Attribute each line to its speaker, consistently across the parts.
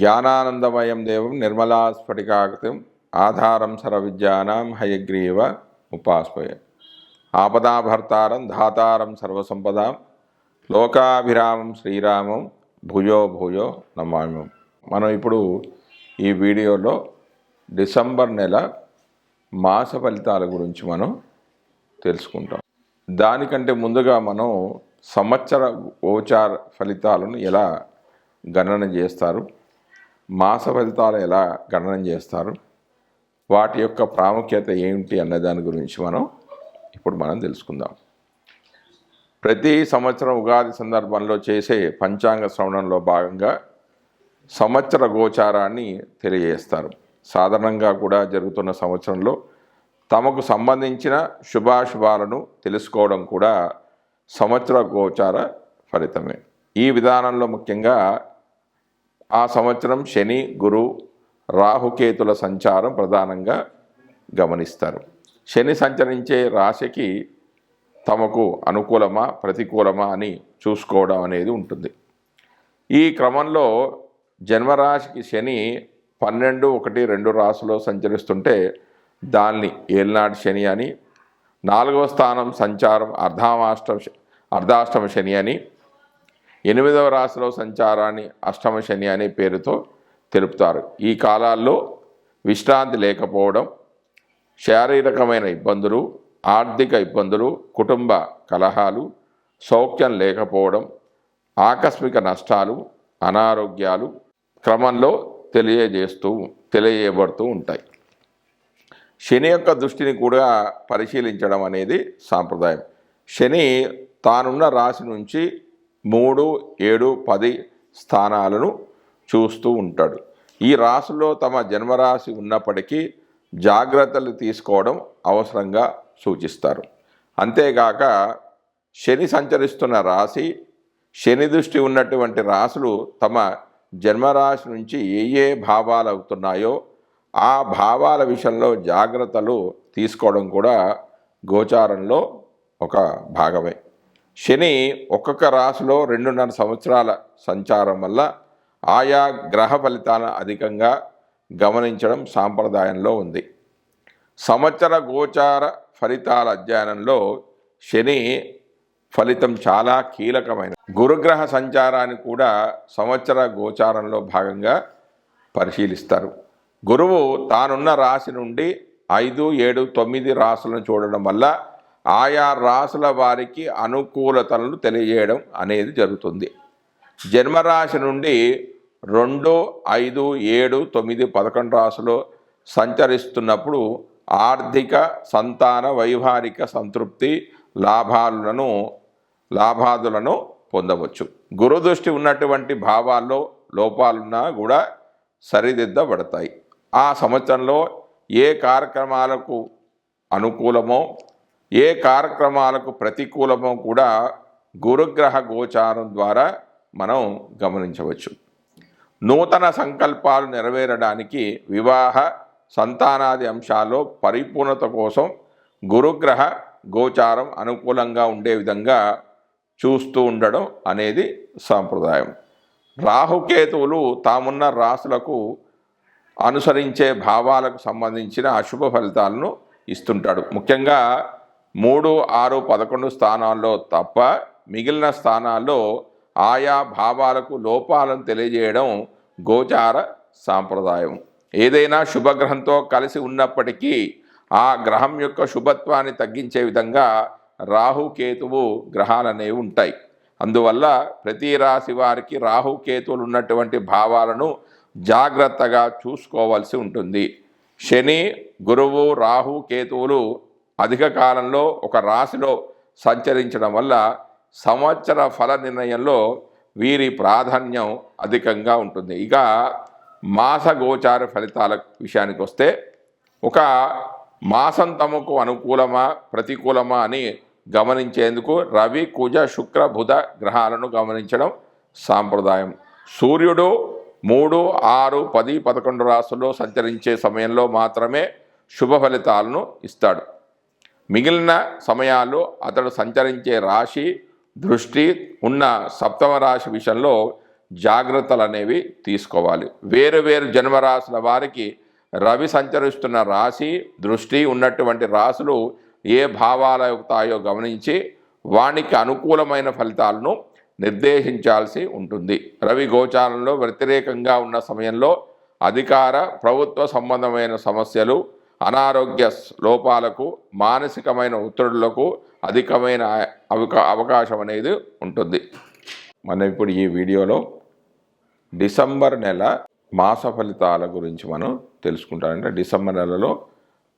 Speaker 1: జ్ఞానానందమయం దేవం నిర్మలా స్ఫటికాకృతిం ఆధారం సర్వవిద్యానాం హయగ్రీవ ఉపాస్మయ. ఆపదాభర్తారం ధాతారం సర్వసంపదాం లోకాభిరామం శ్రీరామం భూయో భూయో నమామ్యం మనం ఇప్పుడు ఈ వీడియోలో డిసెంబర్ నెల మాస ఫలితాల గురించి మనం తెలుసుకుంటాం. దానికంటే ముందుగా మనం సంవత్సర గోచార ఫలితాలను ఎలా గణన చేస్తారు? మాస ఫలితాలు ఎలా గణనం చేస్తారు? వాటి యొక్క ప్రాముఖ్యత ఏమిటి అన్న దాని గురించి మనం ఇప్పుడు మనం తెలుసుకుందాం. ప్రతి సంవత్సరం ఉగాది సందర్భంలో చేసే పంచాంగ శ్రవణంలో భాగంగా సంవత్సర గోచారాన్ని తెలియజేస్తారు. సాధారణంగా కూడా జరుగుతున్న సంవత్సరంలో తమకు సంబంధించిన శుభాశుభాలను తెలుసుకోవడం కూడా సంవత్సర గోచార ఫలితమే. ఈ విధానంలో ముఖ్యంగా ఆ సంవత్సరం శని గురు రాహుకేతుల సంచారం ప్రధానంగా గమనిస్తారు. శని సంచరించే రాశికి తమకు అనుకూలమా ప్రతికూలమా అని చూసుకోవడం అనేది ఉంటుంది. ఈ క్రమంలో జన్మరాశికి శని పన్నెండు ఒకటి రెండు రాశిలో సంచరిస్తుంటే దాన్ని ఏలినాటి శని అని నాలుగవ స్థానం సంచారం అర్ధామాష్టమ అర్ధాష్టమ శని అని ఎనిమిదవ రాశిలో సంచారాన్ని అష్టమ శని అనే పేరుతో తెలుపుతారు. ఈ కాలాల్లో విశ్రాంతి లేకపోవడం శారీరకమైన ఇబ్బందులు ఆర్థిక ఇబ్బందులు కుటుంబ కలహాలు సౌఖ్యం లేకపోవడం ఆకస్మిక నష్టాలు అనారోగ్యాలు క్రమంలో తెలియజేస్తూ తెలియబడుతూ ఉంటాయి. శని యొక్క దృష్టిని కూడా పరిశీలించడం అనేది సాంప్రదాయం. శని తానున్న రాశి నుంచి మూడు ఏడు పది స్థానాలను చూస్తూ ఉంటాడు. ఈ రాశిలో తమ జన్మరాశి ఉన్నప్పటికీ జాగ్రత్తలు తీసుకోవడం అవసరంగా సూచిస్తారు. అంతేగాక శని సంచరిస్తున్న రాశి శని దృష్టి ఉన్నటువంటి రాశులు తమ జన్మరాశి నుంచి ఏ ఏ భావాలు అవుతున్నాయో ఆ భావాల విషయంలో జాగ్రత్తలు తీసుకోవడం కూడా గోచారంలో ఒక భాగమే. శని ఒక్కొక్క రాశిలో రెండున్నర సంవత్సరాల సంచారం వల్ల ఆయా గ్రహ ఫలితాలను అధికంగా గమనించడం సాంప్రదాయంలో ఉంది. సంవత్సర గోచార ఫలితాల అధ్యయనంలో శని ఫలితం చాలా కీలకమైన గురుగ్రహ సంచారాన్ని కూడా సంవత్సర గోచారంలో భాగంగా పరిశీలిస్తారు. గురువు తానున్న రాశి నుండి ఐదు ఏడు తొమ్మిది రాసులను చూడడం వల్ల ఆయా రాసుల వారికి అనుకూలతలను తెలియజేయడం అనేది జరుగుతుంది. జన్మరాశి నుండి రెండు ఐదు ఏడు తొమ్మిది పదకొండు రాసులు సంచరిస్తున్నప్పుడు ఆర్థిక సంతాన వైవాహిక సంతృప్తి లాభాలను లాభాదులను పొందవచ్చు. గురుదృష్టి ఉన్నటువంటి భావాల్లో లోపాలున్నా కూడా సరిదిద్దబడతాయి. ఆ సంవత్సరంలో ఏ కార్యక్రమాలకు అనుకూలమో ఏ కార్యక్రమాలకు ప్రతికూలమో కూడా గురుగ్రహ గోచారం ద్వారా మనం గమనించవచ్చు. నూతన సంకల్పాలు నెరవేరడానికి వివాహ సంతానాది అంశాల్లో పరిపూర్ణత కోసం గురుగ్రహ గోచారం అనుకూలంగా ఉండే విధంగా చూస్తూ ఉండడం అనేది సాంప్రదాయం. రాహుకేతువులు తామున్న రాసులకు అనుసరించే భావాలకు సంబంధించిన అశుభ ఫలితాలను ఇస్తుంటాడు. ముఖ్యంగా మూడు ఆరు పదకొండు స్థానాల్లో తప్ప మిగిలిన స్థానాల్లో ఆయా భావాలకు లోపాలను తెలియజేయడం గోచార సాంప్రదాయం. ఏదైనా శుభగ్రహంతో కలిసి ఉన్నప్పటికీ ఆ గ్రహం యొక్క శుభత్వాన్ని తగ్గించే విధంగా రాహుకేతువు గ్రహాలు అనేవి ఉంటాయి. అందువల్ల ప్రతి రాశి వారికి రాహుకేతువులు ఉన్నటువంటి భావాలను జాగ్రత్తగా చూసుకోవాల్సి ఉంటుంది. శని గురువు రాహు కేతువులు అధిక కాలంలో ఒక రాశిలో సంచరించడం వల్ల సంవత్సర ఫల నిర్ణయంలో వీరి ప్రాధాన్యం అధికంగా ఉంటుంది. ఇక మాస గోచార ఫలితాల విషయానికి వస్తే ఒక మాసం తమకు అనుకూలమా ప్రతికూలమా అని గమనించేందుకు రవి కుజ శుక్ర బుధ గ్రహాలను గమనించడం సాంప్రదాయం. సూర్యుడు మూడు ఆరు పది పదకొండు రాసుల్లో సంచరించే సమయంలో మాత్రమే శుభ ఫలితాలను ఇస్తాడు. మిగిలిన సమయాల్లో అతడు సంచరించే రాశి దృష్టి ఉన్న సప్తమ రాశి విషయంలో జాగ్రత్తలు అనేవి తీసుకోవాలి. వేరు వేరు జన్మరాశుల వారికి రవి సంచరిస్తున్న రాశి దృష్టి ఉన్నటువంటి రాశులు ఏ భావాల అవుతాయో గమనించి వానికి అనుకూలమైన ఫలితాలను నిర్దేశించాల్సి ఉంటుంది. రవి గోచారంలో వ్యతిరేకంగా ఉన్న సమయంలో అధికార ప్రభుత్వ సంబంధమైన సమస్యలు అనారోగ్య లోపాలకు మానసికమైన ఒత్తిడులకు అధికమైన అవకా అవకాశం అనేది ఉంటుంది. మనం ఇప్పుడు ఈ వీడియోలో డిసెంబర్ నెల మాస ఫలితాల గురించి మనం తెలుసుకుంటామంటే డిసెంబర్ నెలలో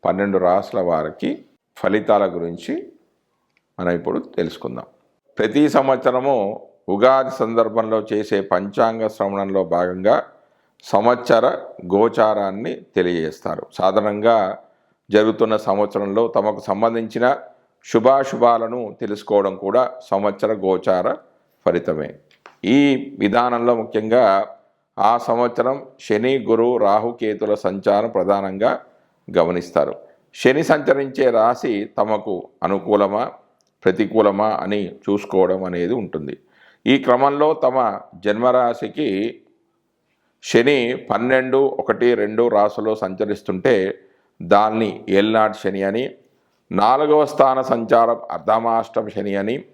Speaker 1: పన్నెండు రాసుల వారికి ఫలితాల గురించి మనం ఇప్పుడు తెలుసుకుందాం. ప్రతి సంవత్సరము ఉగాది సందర్భంలో చేసే పంచాంగ శ్రవణంలో భాగంగా సంవత్సర గోచారాన్ని తెలియజేస్తారు. సాధారణంగా జరుగుతున్న సంవత్సరంలో తమకు సంబంధించిన శుభాశుభాలను తెలుసుకోవడం కూడా సంవత్సర గోచార ఫలితమే. ఈ విధానంలో ముఖ్యంగా ఆ సంవత్సరం శని గురు రాహుకేతుల సంచారం ప్రధానంగా గమనిస్తారు. శని సంచరించే రాశి తమకు అనుకూలమా ప్రతికూలమా అని చూసుకోవడం అనేది ఉంటుంది. ఈ క్రమంలో తమ జన్మరాశికి శని పన్నెండు ఒకటి రెండు రాసులో సంచరిస్తుంటే దాన్ని ఏల్నాటి శని అని నాలుగవ స్థాన సంచారం అర్ధమాష్టమ శని అని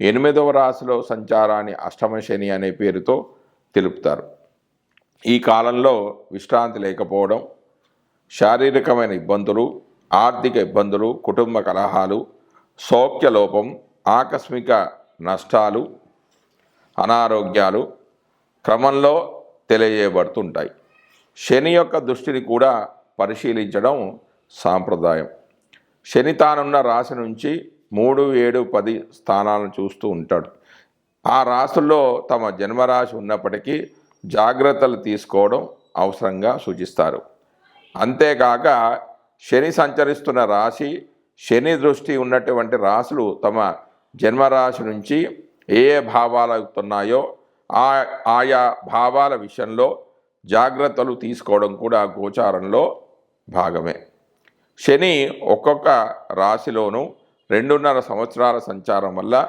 Speaker 1: ఎనిమిదవ రాశిలో సంచారాన్ని అష్టమ శని అనే పేరుతో తెలుపుతారు. ఈ కాలంలో విశ్రాంతి లేకపోవడం శారీరకమైన ఇబ్బందులు ఆర్థిక ఇబ్బందులు కుటుంబ కలహాలు సౌఖ్యలోపం ఆకస్మిక నష్టాలు అనారోగ్యాలు క్రమంలో తెలియజేయబడుతుంటాయి. శని యొక్క దృష్టిని కూడా పరిశీలించడం సాంప్రదాయం. శని తానున్న రాశి నుంచి మూడు ఏడు పది స్థానాలను చూస్తూ ఉంటాడు. ఆ రాశుల్లో తమ జన్మరాశి ఉన్నప్పటికీ జాగ్రత్తలు తీసుకోవడం అవసరంగా సూచిస్తారు. అంతేకాక శని సంచరిస్తున్న రాశి శని దృష్టి ఉన్నటువంటి రాశులు తమ జన్మరాశి నుంచి ఏ ఏ భావాలు అవుతున్నాయో ఆ ఆయా భావాల విషయంలో జాగ్రత్తలు తీసుకోవడం కూడా గోచారంలో భాగమే. శని ఒక్కొక్క రాశిలోనూ రెండున్నర సంవత్సరాల సంచారం వల్ల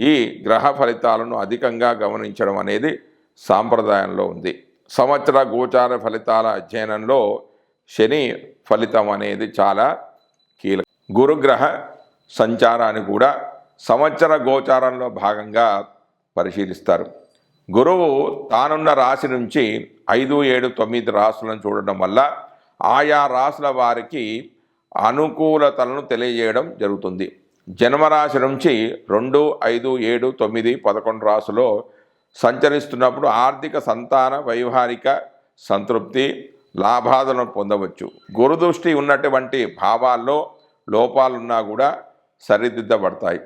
Speaker 1: ఈ గ్రహ ఫలితాలను అధికంగా గమనించడం అనేది సాంప్రదాయంలో ఉంది. సంవత్సర గోచార ఫలితాల అధ్యయనంలో శని ఫలితం అనేది చాలా కీలకం. గురుగ్రహ సంచారాన్ని కూడా సంవత్సర గోచారంలో భాగంగా పరిశీలిస్తారు. గురువు తానున్న రాశి నుంచి ఐదు ఏడు తొమ్మిది రాశులను చూడడం వల్ల ఆయా రాశుల వారికి అనుకూలతలను తెలియజేయడం జరుగుతుంది. జన్మరాశి నుంచి రెండు ఐదు ఏడు తొమ్మిది పదకొండు రాసులో సంచరిస్తున్నప్పుడు ఆర్థిక సంతాన వైవాహిక సంతృప్తి లాభాలను పొందవచ్చు. గురుదృష్టి ఉన్నటువంటి భావాల్లో లోపాలున్నా కూడా సరిదిద్దబడతాయి.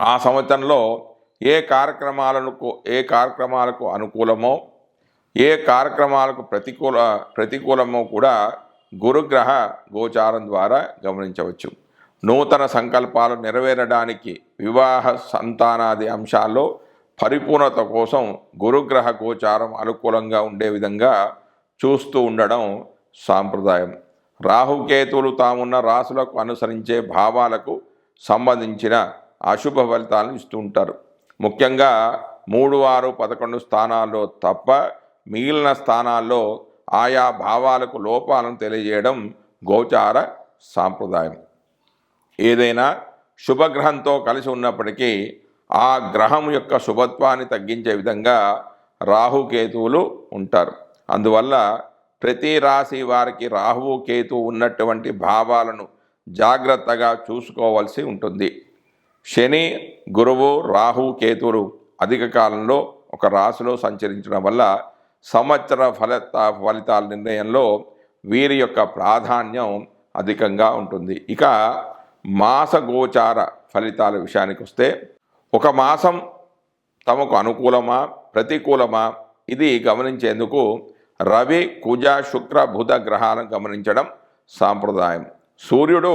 Speaker 1: ఆ సంవత్సరంలో ఏ కార్యక్రమాలకు ఏ కార్యక్రమాలకు అనుకూలమో ఏ కార్యక్రమాలకు ప్రతికూల ప్రతికూలమో కూడా గురుగ్రహ గోచారం ద్వారా గమనించవచ్చు. నూతన సంకల్పాలు నెరవేరడానికి వివాహ సంతానాది అంశాల్లో పరిపూర్ణత కోసం గురుగ్రహ గోచారం అనుకూలంగా ఉండే విధంగా చూస్తూ ఉండడం సాంప్రదాయం. రాహుకేతువులు తామున్న రాసులకు అనుసరించే భావాలకు సంబంధించిన అశుభ ఫలితాలను ఇస్తూ ఉంటారు. ముఖ్యంగా మూడు ఆరు పదకొండు స్థానాల్లో తప్ప మిగిలిన స్థానాల్లో ఆయా భావాలకు లోపాలను తెలియజేయడం గోచార సాంప్రదాయం. ఏదైనా శుభగ్రహంతో కలిసి ఉన్నప్పటికీ ఆ గ్రహం యొక్క శుభత్వాన్ని తగ్గించే విధంగా రాహుకేతువులు ఉంటారు. అందువల్ల ప్రతి రాశి వారికి రాహువు కేతు ఉన్నటువంటి భావాలను జాగ్రత్తగా చూసుకోవాల్సి ఉంటుంది. శని గురువు రాహు కేతువులు అధిక కాలంలో ఒక రాశిలో సంచరించడం వల్ల సంవత్సర ఫలిత ఫలితాల నిర్ణయంలో వీరి యొక్క ప్రాధాన్యం అధికంగా ఉంటుంది. ఇక మాసగోచార ఫలితాల విషయానికి వస్తే ఒక మాసం తమకు అనుకూలమా ప్రతికూలమా? ఇది గమనించేందుకు రవి కుజ శుక్ర బుధ గ్రహాలను గమనించడం సాంప్రదాయం. సూర్యుడు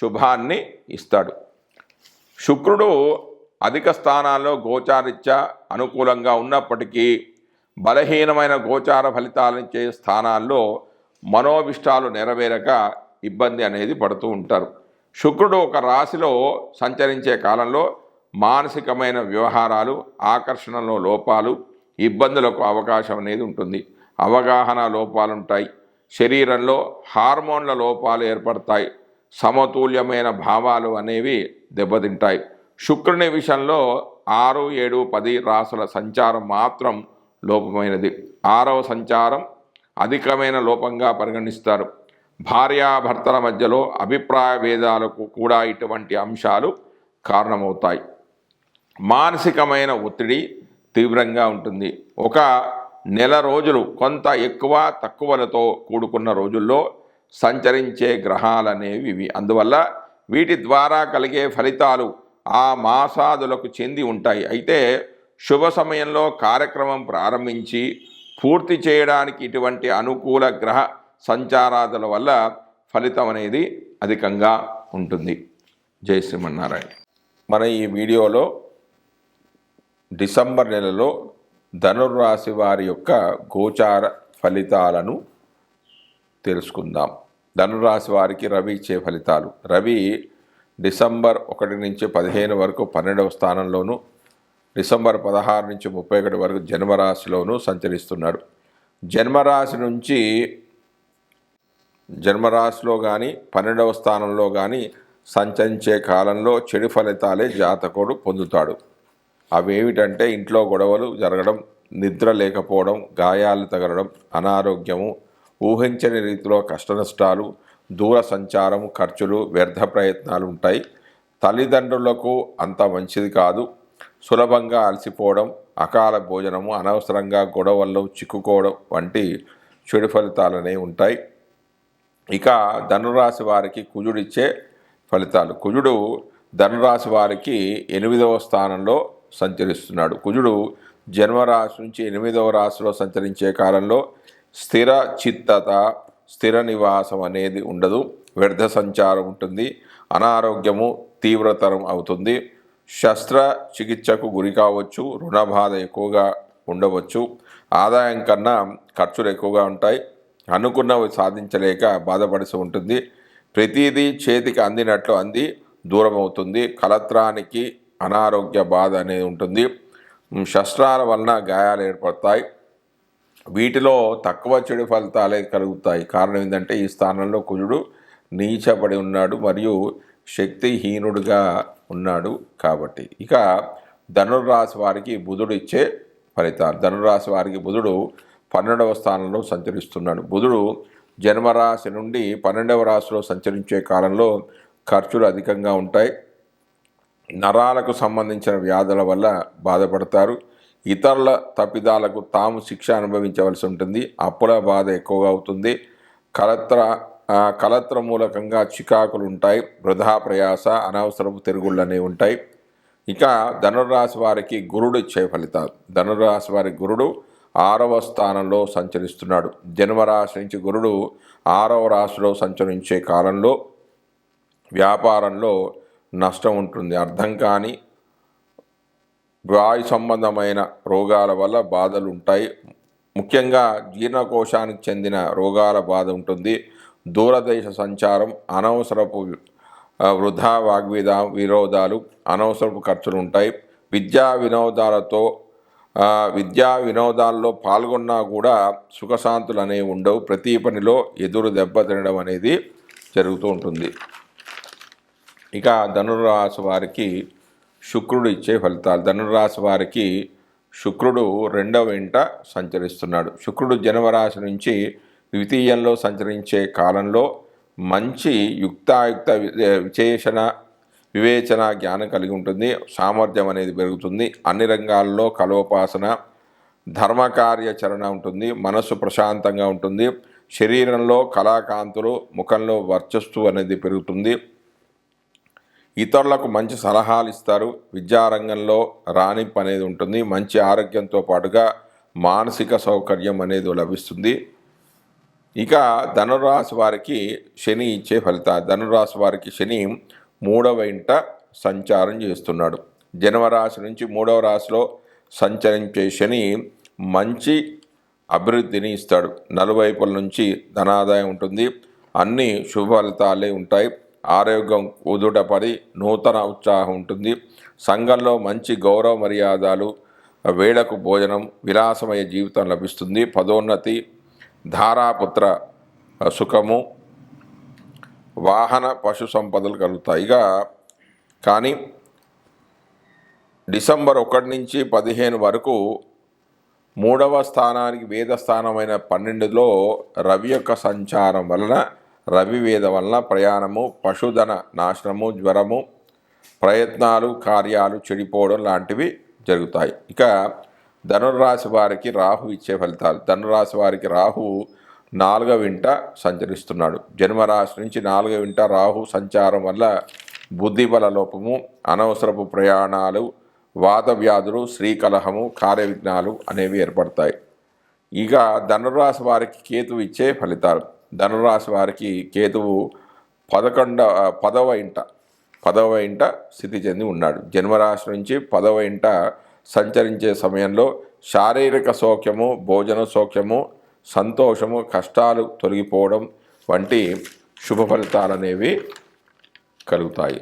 Speaker 1: శుభాన్ని ఇస్తాడు. శుక్రుడు అధిక స్థానాల్లో గోచారిత్యా అనుకూలంగా ఉన్నప్పటికీ బలహీనమైన గోచార ఫలితాలనిచ్చే స్థానాల్లో మనోభిష్టాలు నెరవేరక ఇబ్బంది అనేది పడుతూ ఉంటారు. శుక్రుడు ఒక రాశిలో సంచరించే కాలంలో మానసికమైన వ్యవహారాలు ఆకర్షణలో లోపాలు ఇబ్బందులకు అవకాశం అనేది ఉంటుంది. అవగాహన లోపాలుంటాయి. శరీరంలో హార్మోన్ల లోపాలు ఏర్పడతాయి. సమతుల్యమైన భావాలు అనేవి దెబ్బతింటాయి. శుక్రుని విషయంలో ఆరు ఏడు పది రాసుల సంచారం మాత్రం లోపమైనది. ఆరవ సంచారం అధికమైన లోపంగా పరిగణిస్తారు. భార్యాభర్తల మధ్యలో అభిప్రాయ భేదాలకు కూడా ఇటువంటి అంశాలు కారణమవుతాయి. మానసికమైన ఒత్తిడి తీవ్రంగా ఉంటుంది. ఒక నెల రోజులు కొంత ఎక్కువ తక్కువలతో కూడుకున్న రోజుల్లో సంచరించే గ్రహాలనేవి ఇవి. అందువల్ల వీటి ద్వారా కలిగే ఫలితాలు ఆ మాసాదులకు చెంది ఉంటాయి. అయితే శుభ సమయంలో కార్యక్రమం ప్రారంభించి పూర్తి చేయడానికి ఇటువంటి అనుకూల గ్రహ సంచారాదుల వల్ల ఫలితం అనేది అధికంగా ఉంటుంది. జై శ్రీమన్నారాయణ. మన ఈ వీడియోలో డిసెంబర్ నెలలో ధనుర్రాశి వారి యొక్క గోచార ఫలితాలను తెలుసుకుందాం. ధనురాశి వారికి రవి ఇచ్చే ఫలితాలు. రవి డిసెంబర్ ఒకటి నుంచి పదిహేను వరకు పన్నెండవ స్థానంలోను డిసెంబర్ పదహారు నుంచి ముప్పై ఒకటి వరకు జన్మరాశిలోనూ సంచరిస్తున్నాడు జన్మరాశి నుంచి జన్మరాశిలో కానీ పన్నెండవ స్థానంలో కానీ సంచరించే కాలంలో చెడు ఫలితాలే జాతకుడు పొందుతాడు. అవేమిటంటే ఇంట్లో గొడవలు జరగడం నిద్ర లేకపోవడం గాయాలు తగలడం అనారోగ్యము ఊహించని రీతిలో కష్టనష్టాలు దూర సంచారం ఖర్చులు వ్యర్థ ప్రయత్నాలు ఉంటాయి. తల్లిదండ్రులకు అంత మంచిది కాదు. సులభంగా అలసిపోవడం అకాల భోజనము అనవసరంగా గొడవల్లో చిక్కుకోవడం వంటి చెడు ఫలితాలనే ఉంటాయి. ఇక ధనురాశి వారికి కుజుడిచ్చే ఫలితాలు. కుజుడు ధనురాశి వారికి ఎనిమిదవ స్థానంలో సంచరిస్తున్నాడు. కుజుడు జన్మరాశి నుంచి ఎనిమిదవ రాశిలో సంచరించే కాలంలో స్థిర చిత్తత స్థిర నివాసం అనేది ఉండదు. వ్యర్థ సంచారం ఉంటుంది. అనారోగ్యము తీవ్రతరం అవుతుంది. శస్త్ర చికిత్సకు గురి కావచ్చు. రుణ బాధ ఎక్కువగా ఉండవచ్చు. ఆదాయం కన్నా ఖర్చులు ఎక్కువగా ఉంటాయి. అనుకున్నవి సాధించలేక బాధపడిసి ఉంటుంది. ప్రతిదీ చేతికి అందినట్లు అంది దూరం అవుతుంది కలత్రానికి అనారోగ్య బాధ అనేది ఉంటుంది. శస్త్రాల వలన గాయాలు ఏర్పడతాయి. వీటిలో తక్కువ చెడు ఫలితాలే కలుగుతాయి. కారణం ఏంటంటే ఈ స్థానంలో కుజుడు నీచబడి ఉన్నాడు మరియు శక్తిహీనుడుగా ఉన్నాడు కాబట్టి. ఇక ధనుర్రాశి వారికి బుధుడు ఇచ్చే ఫలితాలు. ధనురాశి వారికి బుధుడు పన్నెండవ స్థానంలో సంచరిస్తున్నాడు. బుధుడు జన్మరాశి నుండి పన్నెండవ రాశిలో సంచరించే కాలంలో ఖర్చులు అధికంగా ఉంటాయి. నరాలకు సంబంధించిన వ్యాధుల వల్ల బాధపడతారు. ఇతరుల తప్పిదాలకు తాము శిక్ష అనుభవించవలసి ఉంటుంది. అప్పుల బాధ ఎక్కువగా అవుతుంది. కలత్ర కలత్ర మూలకంగా చికాకులు ఉంటాయి. వృధా ప్రయాస అనవసరపు తిరుగుళ్ళు అనేవి ఉంటాయి. ఇక ధనుర్రాశి వారికి గురుడు ఇచ్చే ఫలితాలు. ధనుర్రాశి వారి గురుడు ఆరవ స్థానంలో సంచరిస్తున్నాడు. జన్మరాశి నుంచి గురుడు ఆరవ రాశిలో సంచరించే కాలంలో వ్యాపారంలో నష్టం ఉంటుంది. అర్థం కాని వాయు సంబంధమైన రోగాల వల్ల బాధలు ఉంటాయి ముఖ్యంగా జీర్ణకోశానికి చెందిన రోగాల బాధ ఉంటుంది. దూరదేశ సంచారం అనవసరపు వృధా వాగ్విధ విరోధాలు అనవసరపు ఖర్చులు ఉంటాయి విద్యా వినోదాలతో విద్యా వినోదాల్లో పాల్గొన్నా కూడా సుఖశాంతులు అనేవి ఉండవు. ప్రతి పనిలో ఎదురు దెబ్బ తినడం అనేది జరుగుతూ ఉంటుంది. ఇక ధనుర్రాశి వారికి శుక్రుడు ఇచ్చే ఫలితాలు. ధనురాశి వారికి శుక్రుడు రెండవ ఇంట సంచరిస్తున్నాడు. శుక్రుడు జనవరాశి నుంచి ద్వితీయంలో సంచరించే కాలంలో మంచి యుక్తాయుక్త వి- విచేషణ వివేచన జ్ఞానం కలిగి ఉంటుంది. సామర్థ్యం అనేది పెరుగుతుంది. అన్ని రంగాల్లో కలోపాసన ధర్మకార్యాచరణ ఉంటుంది. మనస్సు ప్రశాంతంగా ఉంటుంది. శరీరంలో కళాకాంతులు ముఖంలో వర్చస్సు అనేది పెరుగుతుంది. ఇతరులకు మంచి సలహాలు ఇస్తారు విద్యారంగంలో రాణింపు అనేది ఉంటుంది. మంచి ఆరోగ్యంతో పాటుగా మానసిక సౌకర్యం అనేది లభిస్తుంది. ఇక ధనురాశి వారికి శని ఇచ్చే ఫలితాలు. ధనురాశి వారికి శని మూడవ ఇంట సంచారం చేస్తున్నాడు. జనవరాశి నుంచి మూడవ రాశిలో సంచరించే శని మంచి అభివృద్ధిని ఇస్తాడు. నలువైపుల నుంచి ధనాదాయం ఉంటుంది. అన్ని శుభ ఫలితాలే ఉంటాయి. ఆరోగ్యం కుదుటపడి నూతన ఉత్సాహం ఉంటుంది. సంఘంలో మంచి గౌరవ మర్యాదలు వేళకు భోజనం విలాసమయ జీవితం లభిస్తుంది. పదోన్నతి ధారాపుత్ర సుఖము వాహన పశు సంపదలు కలుగుతాయి. కానీ డిసెంబర్ ఒకటి నుంచి పదిహేను వరకు మూడవ స్థానానికి వేద స్థానమైన పన్నెండులో రవి యొక్క సంచారం వలన రవివేద వలన ప్రయాణము పశుధన నాశనము జ్వరము ప్రయత్నాలు కార్యాలు చెడిపోవడం లాంటివి జరుగుతాయి. ఇక ధనుర్రాశి వారికి రాహు ఇచ్చే ఫలితాలు. ధనురాశి వారికి రాహు నాలుగవ ఇంట సంచరిస్తున్నాడు. జన్మరాశి నుంచి నాలుగవ ఇంట రాహు సంచారం వల్ల బుద్ధిబల లోపము అనవసరపు ప్రయాణాలు వాద వ్యాధులు శ్రీకలహము కార్య విఘ్నాలు అనేవి ఏర్పడతాయి. ఇక ధనురాశి వారికి కేతు ఇచ్చే ఫలితాలు. ధనురాశి వారికి కేతువు పదకొండ పదవ ఇంట పదవ ఇంట స్థితి చెంది ఉన్నాడు. జన్మరాశి నుంచి పదవ ఇంట సంచరించే సమయంలో శారీరక సౌఖ్యము భోజన సౌఖ్యము సంతోషము కష్టాలు తొలగిపోవడం వంటి శుభ ఫలితాలు అనేవి కలుగుతాయి.